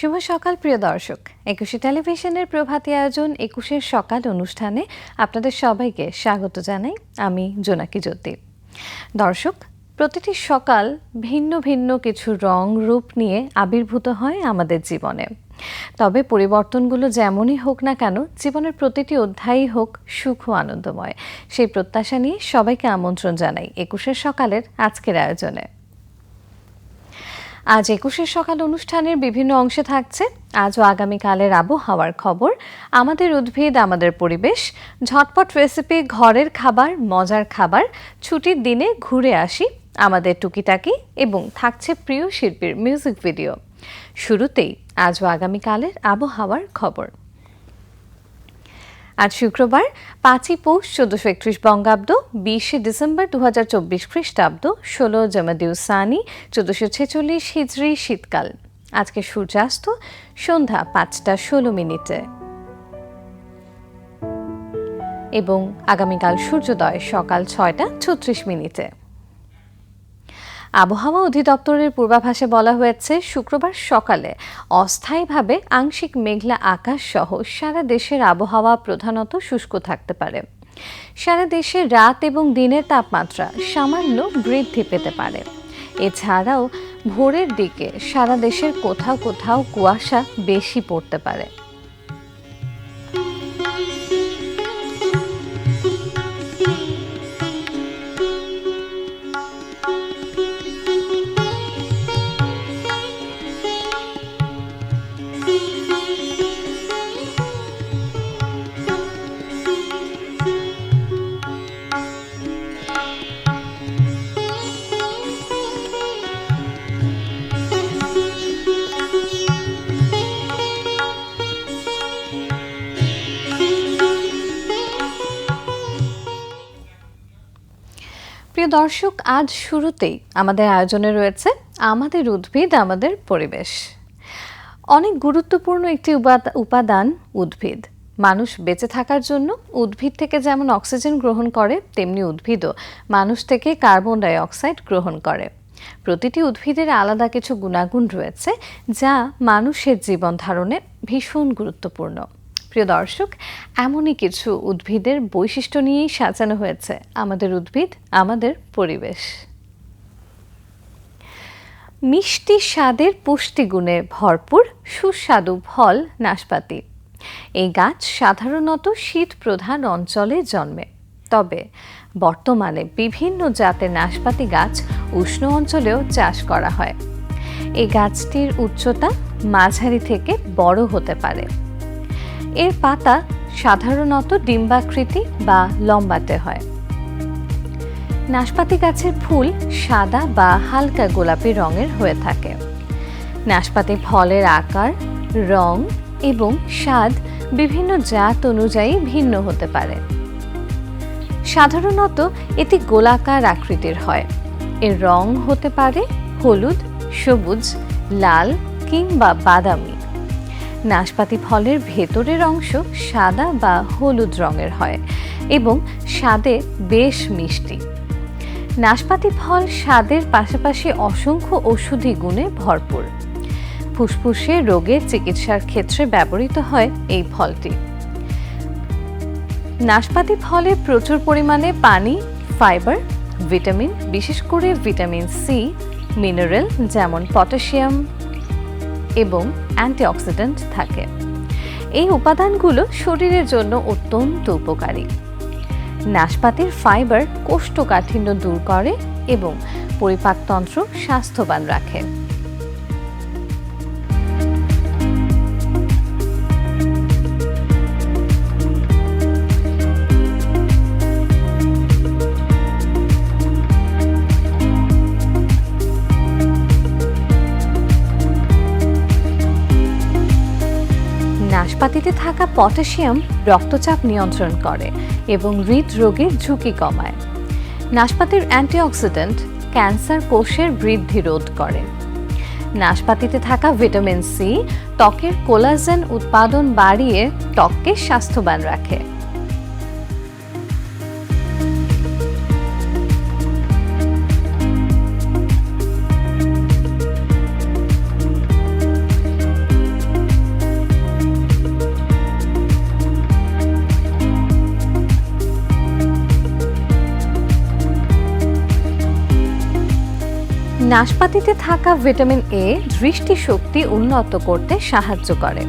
শুভ সকাল, প্রিয় দর্শক। একুশে টেলিভিশনের প্রভাতী আয়োজন একুশের সকাল অনুষ্ঠানে আপনাদের সবাইকে স্বাগত জানাই আমি জোনাকি জ্যোতি। দর্শক, প্রতিটি সকাল ভিন্ন ভিন্ন কিছু রং, রূপ নিয়ে আবির্ভূত হয় আমাদের জীবনে। তবে পরিবর্তনগুলো যেমনই হোক না কেন, জীবনের প্রতিটি অধ্যায়ই হোক সুখ ও আনন্দময়। সেই প্রত্যাশা নিয়ে সবাইকে আমন্ত্রণ জানাই একুশের সকালের আজকের আয়োজনে। আজ একুশের সকাল অনুষ্ঠানের বিভিন্ন অংশে থাকছে। আজ ও আগামীকালের আবহাওয়ার খবর, আমাদের উদ্ভিদ, আমাদের পরিবেশ, ঝটপট রেসিপি ঘরের খাবার, মজার খাবার, ছুটির দিনে ঘুরে আসি, আমাদের টুকিটাকি এবং থাকছে প্রিয় শিল্পীর মিউজিক ভিডিও শুরুতেই আজ ও আগামীকালের আবহাওয়ার খবর। আজ শুক্রবার, পাঁচই পৌষ চোদ্দশো একত্রিশ বঙ্গাব্দ, বিশে ডিসেম্বর দু হাজার চব্বিশ খ্রিস্টাব্দ, ষোলো জমাদিউ সানি, চোদ্দশো ছেচল্লিশ হিজড়ি শীতকাল। আজকে সূর্যাস্ত, সন্ধ্যা পাঁচটা ষোলো মিনিটে। এবং আগামীকাল সূর্যোদয় সকাল ছয়টা ছত্রিশ মিনিটে। আবহাওয়া অধিদপ্তরের পূর্বাভাসে বলা হয়েছে, শুক্রবার সকালে অস্থায়ীভাবে আংশিক মেঘলা আকাশ সহ সারা দেশের আবহাওয়া প্রধানত শুষ্ক থাকতে পারে। সারা দেশে রাত এবং দিনের তাপমাত্রা সামান্য বৃদ্ধি পেতে পারে। এছাড়াও ভোরের দিকে সারা দেশের কোথাও কোথাও কুয়াশা বেশি পড়তে পারে। দর্শক, আজ শুরুতেই আমাদের আয়োজনে রয়েছে আমাদের উদ্ভিদ, আমাদের পরিবেশ। অনেক গুরুত্বপূর্ণ একটি উপাদ- উপাদান উদ্ভিদ। মানুষ বেঁচে থাকার জন্য উদ্ভিদ থেকে যেমন অক্সিজেন গ্রহণ করে, তেমনি উদ্ভিদও মানুষ থেকে কার্বন ডাই অক্সাইড গ্রহণ করে। প্রতিটি উদ্ভিদের আলাদা কিছু গুণাগুণ রয়েছে, যা মানুষের জীবন ধারণে ভীষণ গুরুত্বপূর্ণ। প্রিয় দর্শক, এমনই কিছু উদ্ভিদের বৈশিষ্ট্য নিয়েই সাজানো হয়েছে আমাদের উদ্ভিদ, আমাদের পরিবেশ। মিষ্টি স্বাদের পুষ্টিগুণে ভরপুর সুস্বাদু ফল নাশপাতি। এই গাছ সাধারণত শীত প্রধান অঞ্চলে জন্মে। তবে বর্তমানে বিভিন্ন জাতের নাশপাতি গাছ উষ্ণ অঞ্চলেও চাষ করা হয়। এই গাছটির উচ্চতা মাঝারি থেকে বড় হতে পারে। এর পাতা সাধারণত ডিম্বাকৃতি বা লম্বাতে হয়। নাশপাতি গাছের ফুল সাদা বা হালকা গোলাপি রঙের হয়ে থাকে। নাশপাতি ফলের আকার, রং এবং স্বাদ বিভিন্ন জাত অনুযায়ী ভিন্ন হতে পারে। সাধারণত এটি গোলাকার আকৃতির হয়। এর রং হতে পারে হলুদ, সবুজ, লাল কিংবা বাদামি। নাশপাতি ফলের ভেতরের অংশ সাদা বা হলুদ রঙের হয় এবং স্বাদে বেশ মিষ্টি। নাশপাতি ফল স্বাদের পাশাপাশি অসংখ্য ওষুধি গুণে ভরপুর। ফুসফুসে রোগের চিকিৎসার ক্ষেত্রে ব্যবহৃত হয় এই ফলটি। নাশপাতি ফলে প্রচুর পরিমাণে পানি, ফাইবার, ভিটামিন, বিশেষ করে ভিটামিন সি, মিনারেল যেমন পটাশিয়াম এবং অ্যান্টিঅক্সিডেন্ট থাকে। এই উপাদানগুলো শরীরের জন্য অত্যন্ত উপকারী। নাশপাতির ফাইবার কোষ্ঠকাঠিন্য দূর করে এবং পরিপাকতন্ত্র স্বাস্থ্যবান রাখে। নাশপাতিতে থাকা পটাশিয়াম রক্তচাপ নিয়ন্ত্রণ করে এবং হৃদরোগের ঝুঁকি কমায়। নাশপাতির অ্যান্টিঅক্সিডেন্ট ক্যান্সার কোষের বৃদ্ধি রোধ করে। নাশপাতিতে থাকা ভিটামিন সি, ত্বকের কোলাজেন উৎপাদন বাড়িয়ে ত্বককে স্বাস্থ্যবান রাখে। নাশপাতিতে থাকা ভিটামিন এ দৃষ্টিশক্তি উন্নত করতে সাহায্য করে।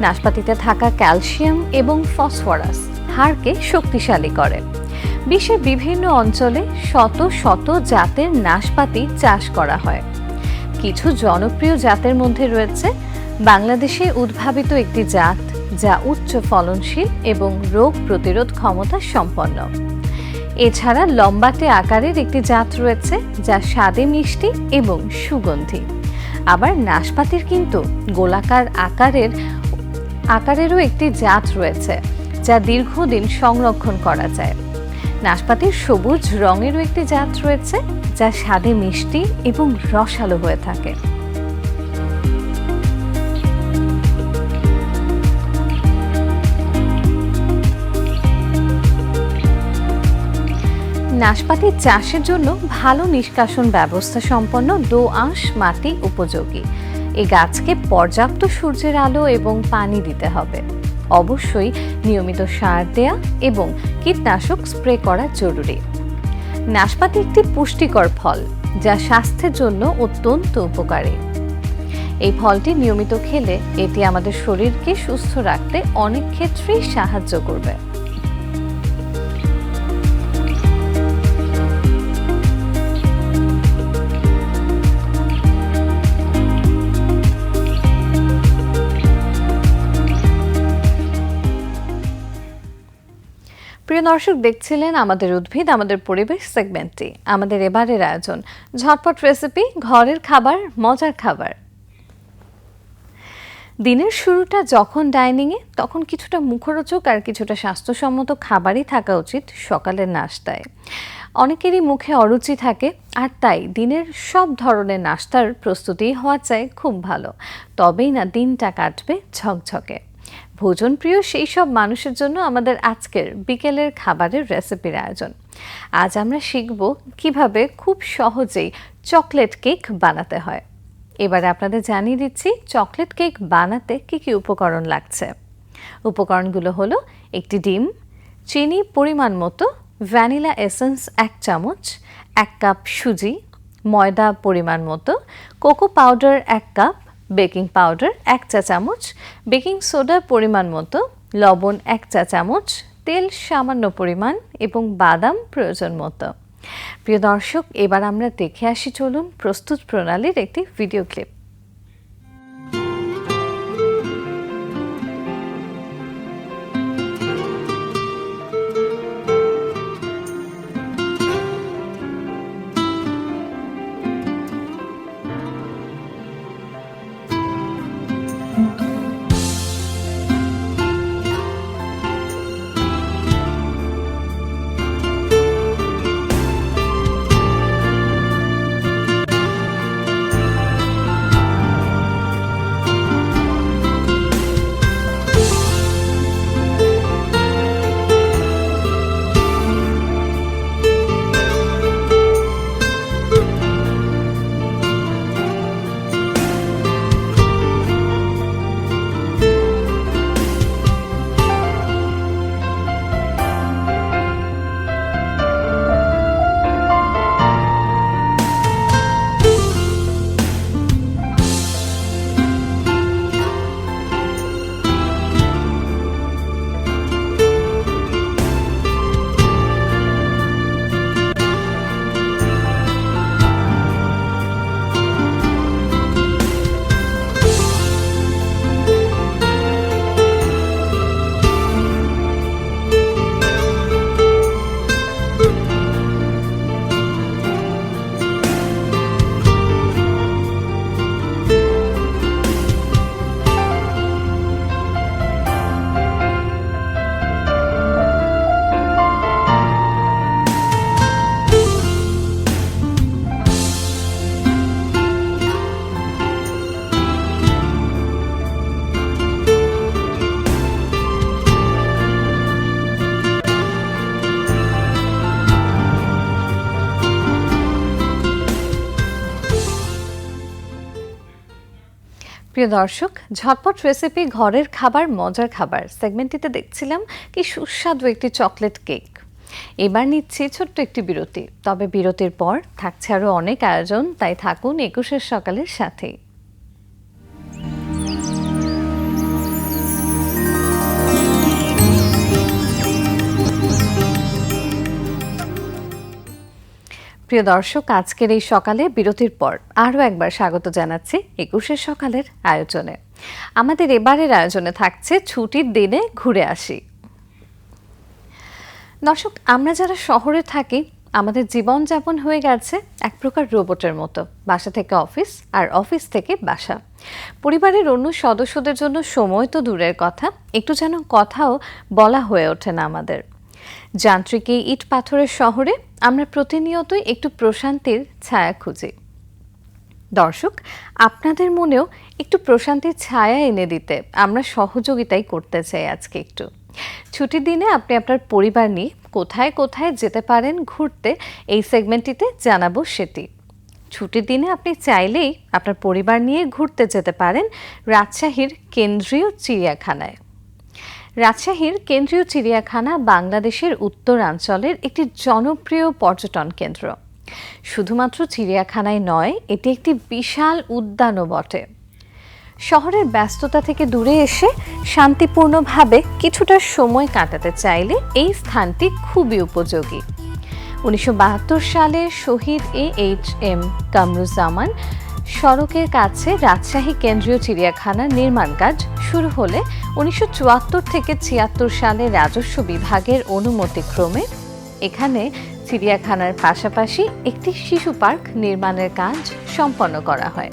নাশপাতিতে থাকা ক্যালসিয়াম এবং ফসফরাস হাড়কে শক্তিশালী করে। বিশ্বের বিভিন্ন অঞ্চলে শত শত জাতের নাশপাতি চাষ করা হয়। কিছু জনপ্রিয় জাতের মধ্যে রয়েছে বাংলাদেশে উদ্ভাবিত একটি জাত যা উচ্চ ফলনশীল এবং রোগ প্রতিরোধ ক্ষমতা সম্পন্ন। এছাড়া লম্বাটে আকারের একটি জাত রয়েছে, যা স্বাদে মিষ্টি এবং সুগন্ধি। আবার নাশপাতির কিন্তু গোলাকার আকারের, আকারেরও একটি জাত রয়েছে, যা দীর্ঘদিন সংরক্ষণ করা যায়। নাশপাতির সবুজ রঙেরও একটি জাত রয়েছে, যা স্বাদে মিষ্টি এবং রসালো হয়ে থাকে। নাশপাতি চাষের জন্য ভালো নিষ্কাশন ব্যবস্থা সম্পন্ন দোআঁশ মাটি উপযোগী। এই গাছকে পর্যাপ্ত সূর্যের আলো এবং পানি দিতে হবে। অবশ্যই নিয়মিত সার দেয়া এবং কীটনাশক স্প্রে করা জরুরি। নাশপাতি একটি পুষ্টিকর ফল, যা স্বাস্থ্যের জন্য অত্যন্ত উপকারী। এই ফলটি নিয়মিত খেলে এটি আমাদের শরীরকে সুস্থ রাখতে অনেক ক্ষেত্রেই সাহায্য করবে। দর্শক দেখছিলেন আমাদের উদ্ভিদ, আমাদের পরিবেশ সেগমেন্টটি, আমাদের এবারের আয়োজন। ঝটপট রেসিপি ঘরের খাবার, মজার খাবার। দিনের শুরুটা যখন ডাইনিংয়ে তখন কিছুটা মুখরোচক আর কিছুটা স্বাস্থ্যসম্মত খাবারই থাকা উচিত সকালের নাস্তায়। অনেকেরই মুখে অরুচি থাকে, আর তাই দিনের সব ধরনের নাস্তার প্রস্তুতি হওয়া চাই খুব ভালো। তবেই না দিনটা কাটবে ঝকঝকে। ভোজনপ্রিয় সেই সব মানুষের জন্য আমাদের আজকের বিকেলের খাবারের রেসিপির আয়োজন। আজ আমরা শিখব কীভাবে খুব সহজেই চকলেট কেক বানাতে হয়। এবারে আপনাদের জানিয়ে দিচ্ছি চকলেট কেক বানাতে কি কি উপকরণ লাগছে। উপকরণগুলো হলো একটি ডিম, চিনি পরিমাণ মতো, ভ্যানিলা এসেন্স এক চামচ, এক কাপ সুজি, ময়দা পরিমাণ মতো, কোকো পাউডার এক কাপ বেকিং পাউডার এক চা চামচ, বেকিং সোডার পরিমাণ মতো, লবণ এক চা চামচ, তেল সামান্য পরিমাণ এবং বাদাম প্রয়োজন মতো। প্রিয় দর্শক, এবার আমরা দেখে আসি চলুন প্রস্তুত প্রণালীর একটি ভিডিও ক্লিপ প্রিয় দর্শক, ঝটপট রেসিপি ঘরের খাবার, মজার খাবার। সেগমেন্টটিতে দেখছিলাম কি সুস্বাদু একটি চকলেট কেক এবার নিচ্ছি ছোট্ট একটি বিরতি। তবে বিরতির পর থাকছে আরও অনেক আয়োজন, তাই থাকুন একুশের সকালের সাথেই প্রিয় দর্শক, আজকের এই সকালে বিরতির পর আরও একবার স্বাগত জানাচ্ছি একুশের সকালের আয়োজনে। আমাদের এবারের আয়োজনে থাকছে ছুটির দিনে ঘুরে আসি। দর্শক, আমরা যারা শহরে থাকি, আমাদের জীবনযাপন হয়ে গেছে এক প্রকার রোবটের মতো, বাসা থেকে অফিস আর অফিস থেকে বাসা। পরিবারের অন্য সদস্যদের জন্য সময় তো দূরের কথা, একটু যেন কথাও বলা হয়ে ওঠে না আমাদের। যান্ত্রিক এই ইট পাথরের শহরে আমরা প্রতিনিয়তই একটু প্রশান্তির ছায়া খুঁজি। দর্শক, আপনাদের মনেও একটু প্রশান্তির ছায়া এনে দিতে আমরা সহযোগিতাই করতে চাই আজকে একটু। ছুটির দিনে আপনি আপনার পরিবার নিয়ে কোথায় কোথায় যেতে পারেন ঘুরতে, এই সেগমেন্টটিতে জানাব সেটি। ছুটির দিনে আপনি চাইলেই আপনার পরিবার নিয়ে ঘুরতে যেতে পারেন রাজশাহীর কেন্দ্রীয় চিড়িয়াখানায়। রাজশাহীর কেন্দ্রীয় চিড়িয়াখানা বাংলাদেশের উত্তরাঞ্চলের একটি জনপ্রিয় পর্যটন কেন্দ্র। শুধুমাত্র চিড়িয়াখানায় নয়, এটি একটি বিশাল উদ্যানও বটে। শহরের ব্যস্ততা থেকে দূরে এসে শান্তিপূর্ণভাবে কিছুটা সময় কাটাতে চাইলে এই স্থানটি খুবই উপযোগী। উনিশশো বাহাত্তর সালে শহীদ এ এইচ এম কামরুজ্জামান সড়কের কাছে রাজশাহী কেন্দ্রীয় চিড়িয়াখানার নির্মাণ কাজ শুরু হলে উনিশশো চুয়াত্তর থেকে ছিয়াত্তর সালে রাজস্ব বিভাগের অনুমতিক্রমে এখানে চিড়িয়াখানার পাশাপাশি একটি শিশু পার্ক নির্মাণের কাজ সম্পন্ন করা হয়।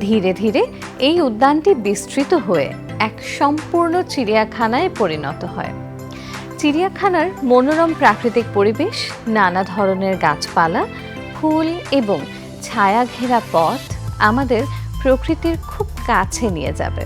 ধীরে ধীরে এই উদ্যানটি বিস্তৃত হয়ে এক সম্পূর্ণ চিড়িয়াখানায় পরিণত হয়। চিড়িয়াখানার মনোরম প্রাকৃতিক পরিবেশ, নানা ধরনের গাছপালা, ফুল এবং ছায়া ঘেরা পথ আমাদের প্রকৃতির খুব কাছে নিয়ে যাবে।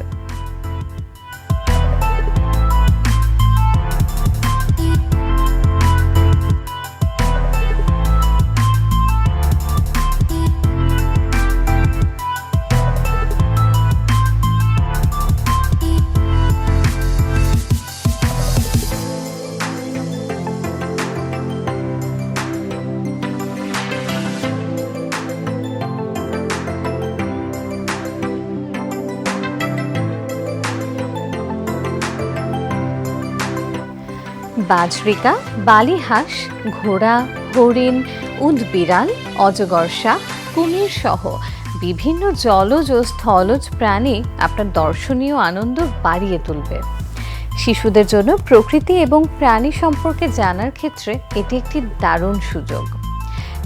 বাজরিকা, বালিহাঁস, ঘোড়া, হরিণ, উদবিড়াল অজগরসা কুমির সহ বিভিন্ন জলজ ও স্থলজ প্রাণী আপনার দর্শনীয় আনন্দ বাড়িয়ে তুলবে। শিশুদের জন্য প্রকৃতি এবং প্রাণী সম্পর্কে জানার ক্ষেত্রে এটি একটি দারুণ সুযোগ।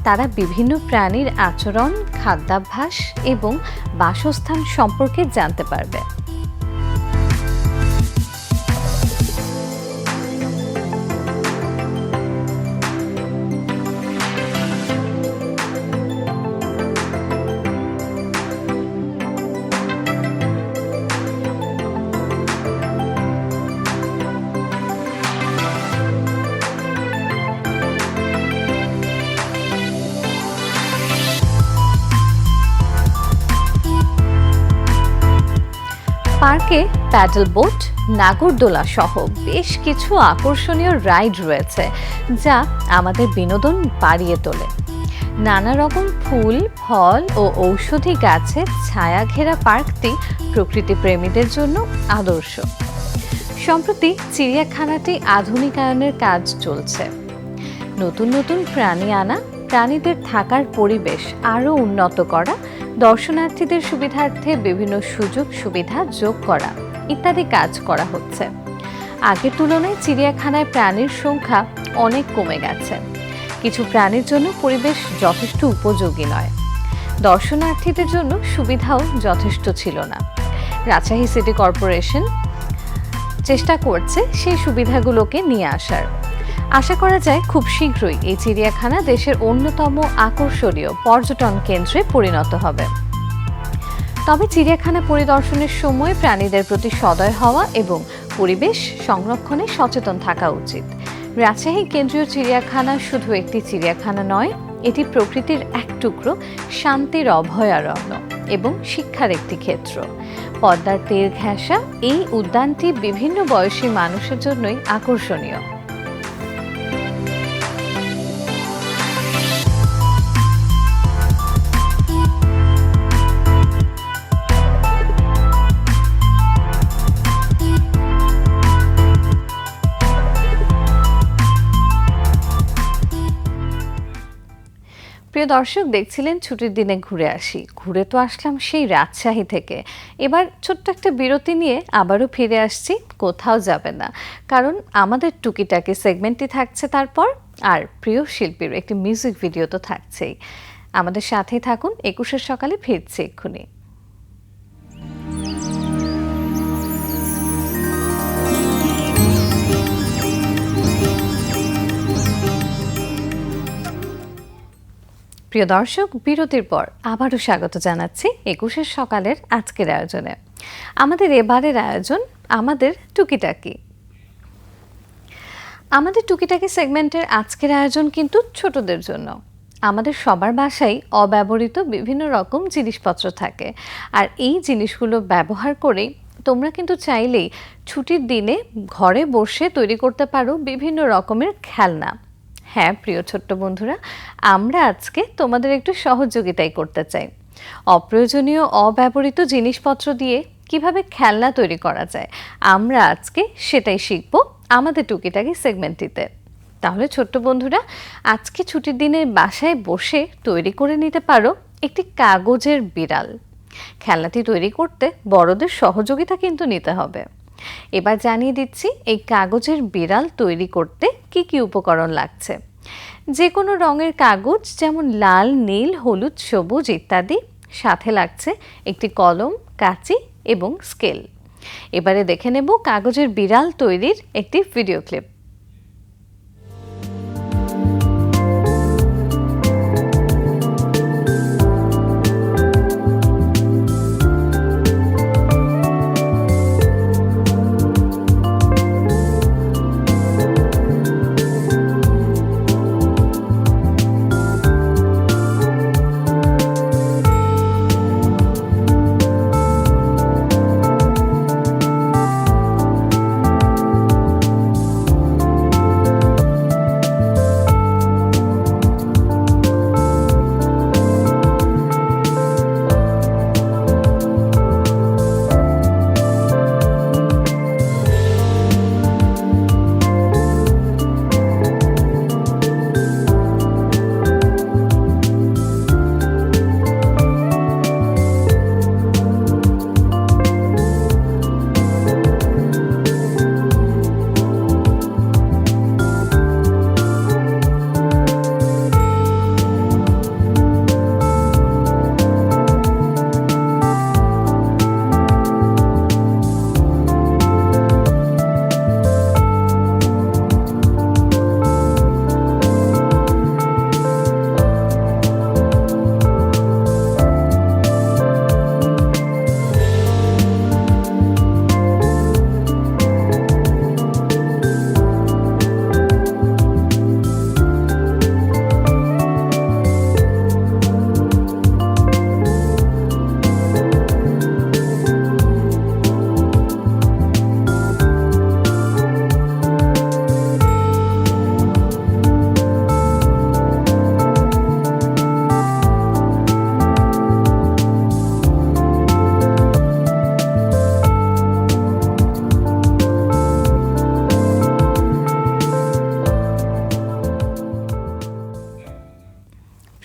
তারা বিভিন্ন প্রাণীর আচরণ, খাদ্যাভ্যাস এবং বাসস্থান সম্পর্কে জানতে পারবে। প্যাডেল বোট নাগরদোলা সহ বেশ কিছু আকর্ষণীয় রাইড রয়েছে, যা আমাদের বিনোদন বাড়িয়ে তোলে। নানা রকম ফুল, ফল ও ঔষধি গাছের ছায়া ঘেরা পার্কটি প্রকৃতি প্রেমীদের জন্য আদর্শ। সম্প্রতি চিড়িয়াখানাটি আধুনিকায়নের কাজ চলছে। নতুন নতুন প্রাণী আনা, প্রাণীদের থাকার পরিবেশ আরও উন্নত করা, দর্শনার্থীদের সুবিধার্থে বিভিন্ন সুযোগ সুবিধা যোগ করা। ইত্যাদি কাজ করা হচ্ছে। আগের তুলনায় চিড়িয়াখানায় প্রাণীর সংখ্যা অনেক কমে গেছে। কিছু প্রাণীর জন্য পরিবেশ যথেষ্ট উপযোগী নয়। দর্শনার্থীদের জন্য সুবিধাও যথেষ্ট ছিল না। রাজশাহী সিটি কর্পোরেশন চেষ্টা করছে সেই সুবিধাগুলোকে নিয়ে আসার। আশা করা যায় খুব শীঘ্রই এই চিড়িয়াখানা দেশের অন্যতম আকর্ষণীয় পর্যটন কেন্দ্রে পরিণত হবে। তবে চিড়িয়াখানা পরিদর্শনের সময় প্রাণীদের প্রতি সদয় হওয়া এবং পরিবেশ সংরক্ষণে সচেতন থাকা উচিত। রাজশাহী কেন্দ্রীয় চিড়িয়াখানা শুধু একটি চিড়িয়াখানা নয়, এটি প্রকৃতির এক টুকরো শান্তির অভয়ারণ্য এবং শিক্ষার একটি ক্ষেত্র। পদ্মার তীর ঘেঁষা এই উদ্যানটি বিভিন্ন বয়সী মানুষের জন্যই আকর্ষণীয়। প্রিয় দর্শক, দেখছিলেন ছুটির দিনে ঘুরে আসি। ঘুরে তো আসলাম সেই রাজশাহী থেকে। এবার ছোট্ট একটা বিরতি নিয়ে আবারও ফিরে আসছি, কোথাও যাবে না। কারণ আমাদের টুকিটাকি সেগমেন্টটি থাকছে তারপর, আর প্রিয় শিল্পীর একটি মিউজিক ভিডিও তো থাকছেই। আমাদের সাথেই থাকুন, একুশের সকালে ফিরছি এক্ষুনি। প্রিয় দর্শক, বিরতির পর আবারও স্বাগত জানাচ্ছি একুশের সকালের আজকের আয়োজনে। আমাদের এবারের আয়োজন আমাদের টুকিটাকি। আমাদের টুকিটাকি সেগমেন্টের আজকের আয়োজন কিন্তু ছোটদের জন্য। আমাদের সবার বাসায় অব্যবহৃত বিভিন্ন রকম জিনিসপত্র থাকে। আর এই জিনিসগুলো ব্যবহার করে তোমরা কিন্তু চাইলেই ছুটির দিনে ঘরে বসে তৈরি করতে পারো বিভিন্ন রকমের খেলনা। হ্যাঁ প্রিয় ছোট্ট বন্ধুরা, আমরা আজকে তোমাদের একটু সহযোগিতাই করতে চাই। অপ্রয়োজনীয়, অব্যবহৃত জিনিসপত্র দিয়ে কীভাবে খেলনা তৈরি করা যায়, আমরা আজকে সেটাই শিখব আমাদের টুকিটাকি সেগমেন্টটিতে। তাহলে ছোট্ট বন্ধুরা, আজকে ছুটির দিনে বাসায় বসে তৈরি করে নিতে পারো একটি কাগজের বিড়াল। খেলনাটি তৈরি করতে বড়দের সহযোগিতা কিন্তু নিতে হবে। এবার জানিয়ে দিচ্ছি, এই কাগজের বিড়াল তৈরি করতে কি কি উপকরণ লাগছে। যে কোনো রঙের কাগজ যেমন লাল, নীল, হলুদ, সবুজ ইত্যাদি, সাথে লাগছে একটি কলম, কাঁচি এবং স্কেল। এবারে দেখে নেব কাগজের বিড়াল তৈরির একটি ভিডিও ক্লিপ।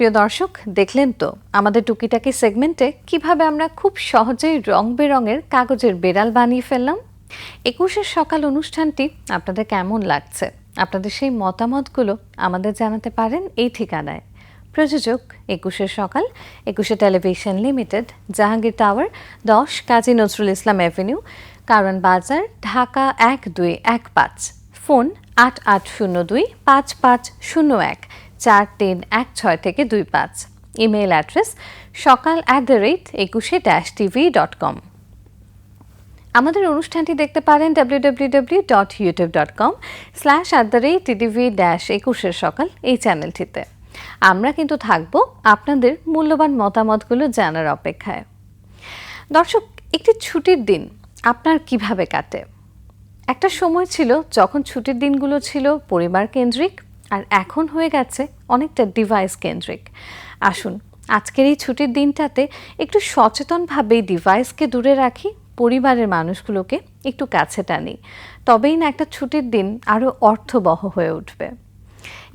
প্রিয় দর্শক, দেখলেন তো, আমাদের টুকিটাকি সেগমেন্টে কীভাবে আমরা খুব সহজেই রং বেরঙের কাগজের বেড়াল বানিয়ে ফেললাম? একুশের সকাল অনুষ্ঠানটি আপনাদের কেমন লাগছে? আপনাদের সেই মতামতগুলো আমাদের জানাতে পারেন এই ঠিকানায়। প্রযোজক, একুশের সকাল, একুশে টেলিভিশন লিমিটেড, জাহাঙ্গীর টাওয়ার, দশ কাজী নজরুল ইসলাম অ্যাভিনিউ, কারণ বাজার, ঢাকা এক দুই এক পাঁচ। ফোন আট আট শূন্য দুই পাঁচ পাঁচ শূন্য এক। চার তিন এক ছয় থেকে দুই পাঁচ। ইমেল অ্যাড্রেস সকাল অ্যাট দ্য রেট একুশে ড্যাশ টিভি ডট কম আমাদের অনুষ্ঠানটি দেখতে পারেন W W W dot YouTube dot com slash at the rate TV dash একুশের সকাল এই চ্যানেলটিতে আমরা কিন্তু থাকব আপনাদের মূল্যবান মতামতগুলো জানার অপেক্ষায়। দর্শক, একটি ছুটির দিন আপনার কীভাবে কাটে? একটা সময় ছিল যখন ছুটির দিনগুলো ছিল পরিবার কেন্দ্রিক আর এখন হয়ে গেছে অনেকটা ডিভাইস কেন্দ্রিক। আসুন, আজকের এই ছুটির দিনটাতে একটু সচেতনভাবে ডিভাইসকে দূরে রাখি, পরিবারের মানুষগুলোকে একটু কাছে টানি। তবেই না একটা ছুটির দিন আরও অর্থবহ হয়ে উঠবে।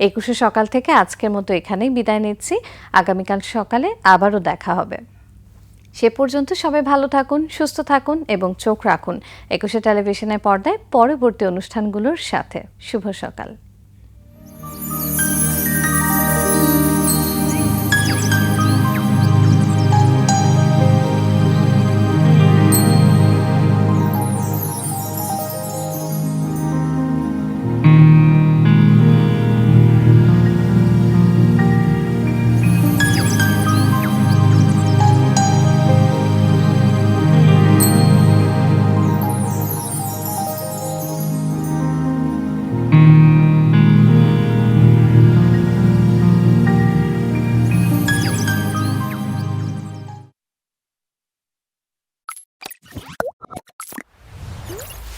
একুশে সকাল থেকে আজকের মতো এখানেই বিদায় নিচ্ছি। আগামীকাল সকালে আবারও দেখা হবে। সে পর্যন্ত সবাই ভালো থাকুন, সুস্থ থাকুন এবং চোখ রাখুন। একুশে টেলিভিশনের পর্দায় পরবর্তী অনুষ্ঠানগুলোর সাথে। শুভ সকাল।